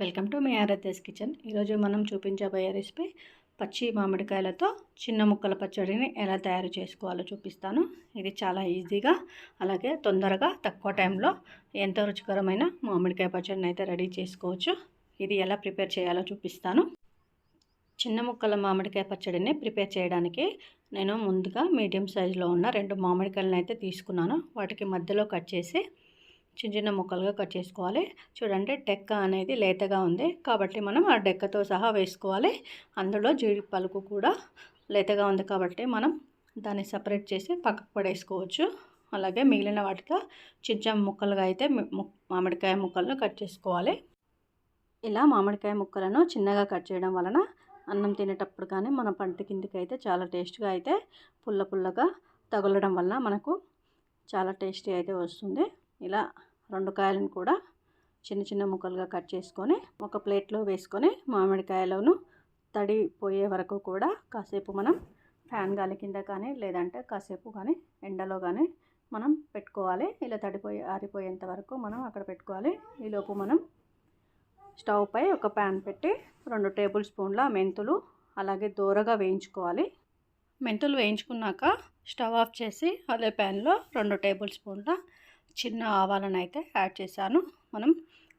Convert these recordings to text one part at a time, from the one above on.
Welcome to మీ Aradhya's kitchen. ఈరోజు మనం చూపించబోయే రెసిపీ పచ్చి మామిడికాయలతో చిన్న ముక్కల పచ్చడిని ఎలా తయారు చేసుకోవాలో చూపిస్తాను. ఇది చాలా ఈజీగా అలాగే తొందరగా తక్కువ టైంలో ఎంతో రుచికరమైన మామిడికాయ పచ్చడిని అయితే రెడీ చేసుకోవచ్చు. ఇది ఎలా ప్రిపేర్ చేయాలో చూపిస్తాను. చిన్న ముక్కల మామిడికాయ పచ్చడిని ప్రిపేర్ చేయడానికి నేను ముందుగా మీడియం సైజులో ఉన్న రెండు మామిడికాయలను అయితే తీసుకున్నాను. వాటికి మధ్యలో కట్ చేసి చిన్న చిన్న ముక్కలుగా కట్ చేసుకోవాలి. చూడండి డెక్క అనేది లేతగా ఉంది. కాబట్టి మనం ఆ డెక్కతో సహా వేసుకోవాలి. అందులో జీడి పలుకు కూడా లేతగా ఉంది కాబట్టి మనం దాన్ని సపరేట్ చేసి పక్కకు పడేసుకోవచ్చు. అలాగే మిగిలిన వాటితో చిన్న చిన్న ముక్కలుగా అయితే మామిడికాయ ముక్కలను కట్ చేసుకోవాలి. ఇలా మామిడికాయ ముక్కలను చిన్నగా కట్ చేయడం వలన అన్నం తినేటప్పుడు కానీ మన పంట కిందకి అయితే చాలా టేస్ట్గా అయితే పుల్ల పుల్లగా తగలడం వలన మనకు చాలా టేస్టీ అయితే వస్తుంది. ఇలా రెండు కాయలను కూడా చిన్న చిన్న ముక్కలుగా కట్ చేసుకొని ఒక ప్లేట్లో వేసుకొని మామిడికాయలను తడి పోయే వరకు కూడా కాసేపు మనం ఫ్యాన్ గాలి కింద కానీ లేదంటే కాసేపు కానీ ఎండలో కానీ మనం పెట్టుకోవాలి. ఇలా తడిపోయి ఆరిపోయేంత వరకు మనం అక్కడ పెట్టుకోవాలి. ఈలోపు మనం స్టవ్ పై ఒక ప్యాన్ పెట్టి రెండు టేబుల్ స్పూన్ల మెంతులు అలాగే దూరగా వేయించుకోవాలి. మెంతులు వేయించుకున్నాక స్టవ్ ఆఫ్ చేసి అదే ప్యాన్లో రెండు టేబుల్ స్పూన్ల చిన్న ఆవాలను అయితే యాడ్ చేశాను. మనం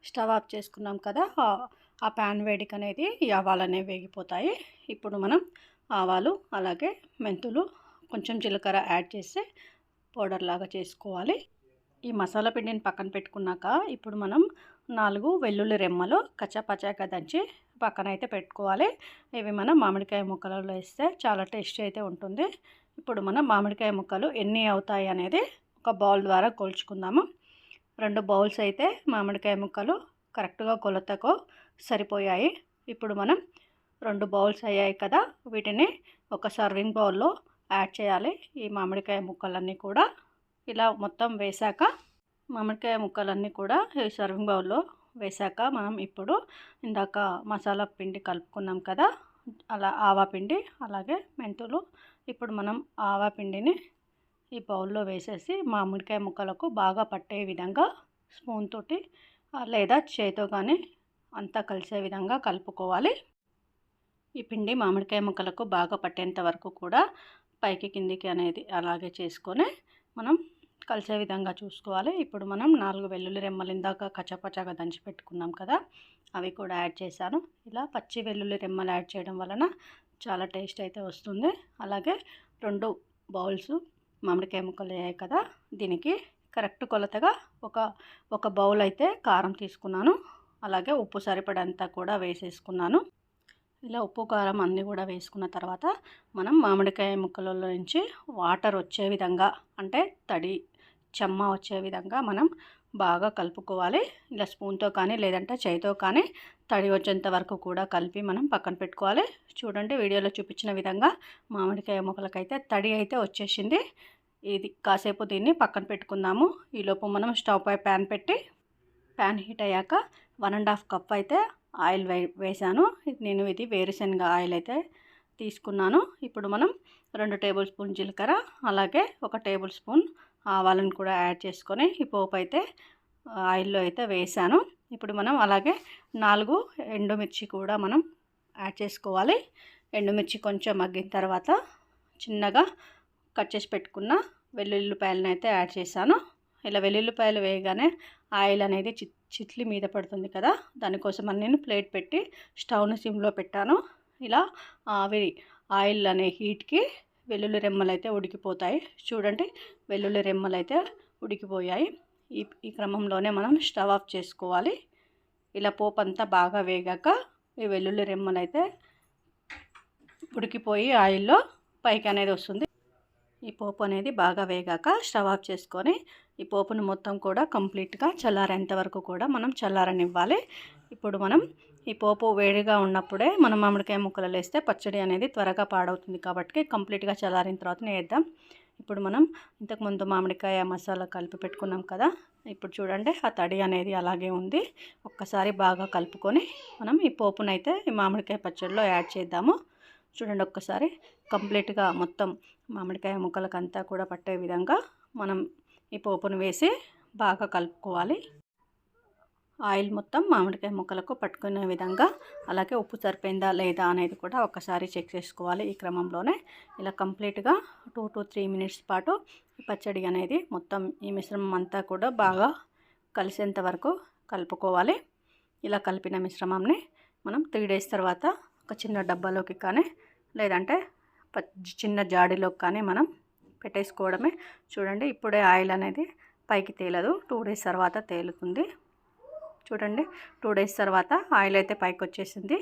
స్టవ్ ఆఫ్ చేసుకున్నాం కదా ఆ ప్యాన్ వేడికి అనేది ఈ ఆవాలు అనేవి వేగిపోతాయి. ఇప్పుడు మనం ఆవాలు అలాగే మెంతులు కొంచెం జీలకర్ర యాడ్ చేసి పౌడర్ లాగా చేసుకోవాలి. ఈ మసాలా పిండిని పక్కన పెట్టుకున్నాక ఇప్పుడు మనం నాలుగు వెల్లుల్లి రెమ్మలు కచ్చాపచ్చాగా దంచి పక్కన అయితే పెట్టుకోవాలి. ఇవి మనం మామిడికాయ ముక్కలలో వేస్తే చాలా టేస్టీ అయితే ఉంటుంది. ఇప్పుడు మనం మామిడికాయ ముక్కలు ఎన్ని అవుతాయి అనేది ఒక బౌల్ ద్వారా కొలుచుకుందాము. రెండు బౌల్స్ అయితే మామిడికాయ ముక్కలు కరెక్ట్గా కొలతకు సరిపోయాయి. ఇప్పుడు మనం రెండు బౌల్స్ అయ్యాయి కదా వీటిని ఒక సర్వింగ్ బౌల్లో యాడ్ చేయాలి. ఈ మామిడికాయ ముక్కలన్నీ కూడా ఇలా మొత్తం వేశాక మామిడికాయ ముక్కలన్నీ కూడా ఈ సర్వింగ్ బౌల్లో వేశాక మనం ఇప్పుడు ఇందాక మసాలా పిండి కలుపుకున్నాం కదా అలా ఆవా పిండి అలాగే మెంతులు. ఇప్పుడు మనం ఆవా పిండిని ఈ బౌల్లో వేసేసి మామిడికాయ ముక్కలకు బాగా పట్టే విధంగా స్పూన్ తోటి లేదా చేతో కానీ అంతా కలిసే విధంగా కలుపుకోవాలి. ఈ పిండి మామిడికాయ ముక్కలకు బాగా పట్టేంత వరకు కూడా పైకి కిందికి అనేది అలాగే చేసుకొని మనం కలిసే విధంగా చూసుకోవాలి. ఇప్పుడు మనం నాలుగు వెల్లుల్లి రెమ్మలు ఇందాక కచ్చపచ్చగా దంచి పెట్టుకున్నాం కదా అవి కూడా యాడ్ చేశాను. ఇలా పచ్చి వెల్లుల్లి రెమ్మలు యాడ్ చేయడం వలన చాలా టేస్ట్ అయితే వస్తుంది. అలాగే రెండు బౌల్స్ మామిడికాయ ముక్కలు అయ్యాయి కదా దీనికి కరెక్ట్ కొలతగా ఒక ఒక బౌల్ అయితే కారం తీసుకున్నాను. అలాగే ఉప్పు సరిపడంతా కూడా వేసేసుకున్నాను. ఇలా ఉప్పు కారం అన్నీ కూడా వేసుకున్న తర్వాత మనం మామిడికాయ ముక్కలలో నుంచి వాటర్ వచ్చే విధంగా అంటే తడి చెమ్మ వచ్చే విధంగా మనం బాగా కలుపుకోవాలి. ఇలా స్పూన్తో కానీ లేదంటే చేయితో కానీ తడి వచ్చేంత వరకు కూడా కలిపి మనం పక్కన పెట్టుకోవాలి. చూడండి వీడియోలో చూపించిన విధంగా మామిడికాయ మొక్కలకైతే తడి అయితే వచ్చేసింది. ఇది కాసేపు దీన్ని పక్కన పెట్టుకుందాము. ఈలోపు మనం స్టవ్ పై ప్యాన్ పెట్టి ప్యాన్ హీట్ అయ్యాక వన్ అండ్ హాఫ్ కప్ అయితే ఆయిల్ వే వేసాను. నేను ఇది వేరుశనగ ఆయిల్ అయితే తీసుకున్నాను. ఇప్పుడు మనం రెండు టేబుల్ స్పూన్ జీలకర్ర అలాగే ఒక టేబుల్ స్పూన్ ఆవాలను కూడా యాడ్ చేసుకొని ఈ పోపు అయితే ఆయిల్లో అయితే వేసాను. ఇప్పుడు మనం అలాగే నాలుగు ఎండుమిర్చి కూడా మనం యాడ్ చేసుకోవాలి. ఎండుమిర్చి కొంచెం మగ్గిన తర్వాత చిన్నగా కట్ చేసి పెట్టుకున్న వెల్లుల్లిపాయలను అయితే యాడ్ చేశాను. ఇలా వెల్లుల్లిపాయలు వేయగానే ఆయిల్ అనేది చి చిట్లి మీద పడుతుంది కదా దానికోసం అని నేను ప్లేట్ పెట్టి స్టవ్ను సిమ్లో పెట్టాను. ఇలా అవి ఆయిల్ అనే హీట్కి వెల్లుల్లి రెమ్మలు అయితే ఉడికిపోతాయి. చూడండి వెల్లుల్లి రెమ్మలు అయితే ఉడికిపోయాయి. ఈ ఈ క్రమంలోనే మనం స్టవ్ ఆఫ్ చేసుకోవాలి. ఇలా పోపు అంతా బాగా వేగాక ఈ వెల్లుల్లి రెమ్మలు అయితే ఉడికిపోయి ఆయిల్లో పైకి అనేది వస్తుంది. ఈ పోపు అనేది బాగా వేగాక స్టవ్ ఆఫ్ చేసుకొని ఈ పోపును మొత్తం కూడా కంప్లీట్గా చల్లారేంత వరకు కూడా మనం చల్లారనివ్వాలి. ఇప్పుడు మనం ఈ పోపు వేడిగా ఉన్నప్పుడే మనం మామిడికాయ ముక్కలు వేస్తే పచ్చడి అనేది త్వరగా పాడవుతుంది కాబట్టి కంప్లీట్గా చల్లారిన తర్వాత వేద్దాం ఇప్పుడు మనం ఇంతకుముందు మామిడికాయ మసాలా కలిపి పెట్టుకున్నాం కదా ఇప్పుడు చూడండి ఆ తడి అనేది అలాగే ఉంది. ఒక్కసారి బాగా కలుపుకొని మనం ఈ పోపునైతే ఈ మామిడికాయ పచ్చడిలో యాడ్ చేద్దాము. చూడండి ఒక్కసారి కంప్లీట్గా మొత్తం మామిడికాయ ముక్కలకంతా కూడా పట్టే విధంగా మనం ఈ పోపును వేసి బాగా కలుపుకోవాలి. ఆయిల్ మొత్తం మామిడికాయ ముక్కలకు పట్టుకునే విధంగా అలాగే ఉప్పు సరిపోయిందా లేదా అనేది కూడా ఒకసారి చెక్ చేసుకోవాలి ఈ క్రమంలోనే. ఇలా కంప్లీట్గా టూ టు త్రీ మినిట్స్ పాటు పచ్చడి అనేది మొత్తం ఈ మిశ్రమం అంతా కూడా బాగా కలిసేంత వరకు కలుపుకోవాలి. ఇలా కలిపిన మిశ్రమంని మనం త్రీ డేస్ తర్వాత ఒక చిన్న డబ్బాలోకి కానీ లేదంటే చిన్న జాడీలోకి కానీ మనం పెట్టేసుకోవడమే. చూడండి ఇప్పుడే ఆయిల్ అనేది పైకి తేలదు. టూ డేస్ తర్వాత తేలుతుంది. చూడండి. టూ డేస్ తర్వాత ఆయిల్ అయితే పైకి వచ్చేసింది.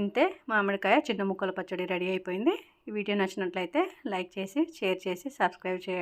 ఇంతే మామిడికాయ చిన్న ముక్కల పచ్చడి రెడీ అయిపోయింది. ఈ వీడియో నచ్చినట్లయితే లైక్ చేసి షేర్ చేసి సబ్స్క్రైబ్ చేయండి.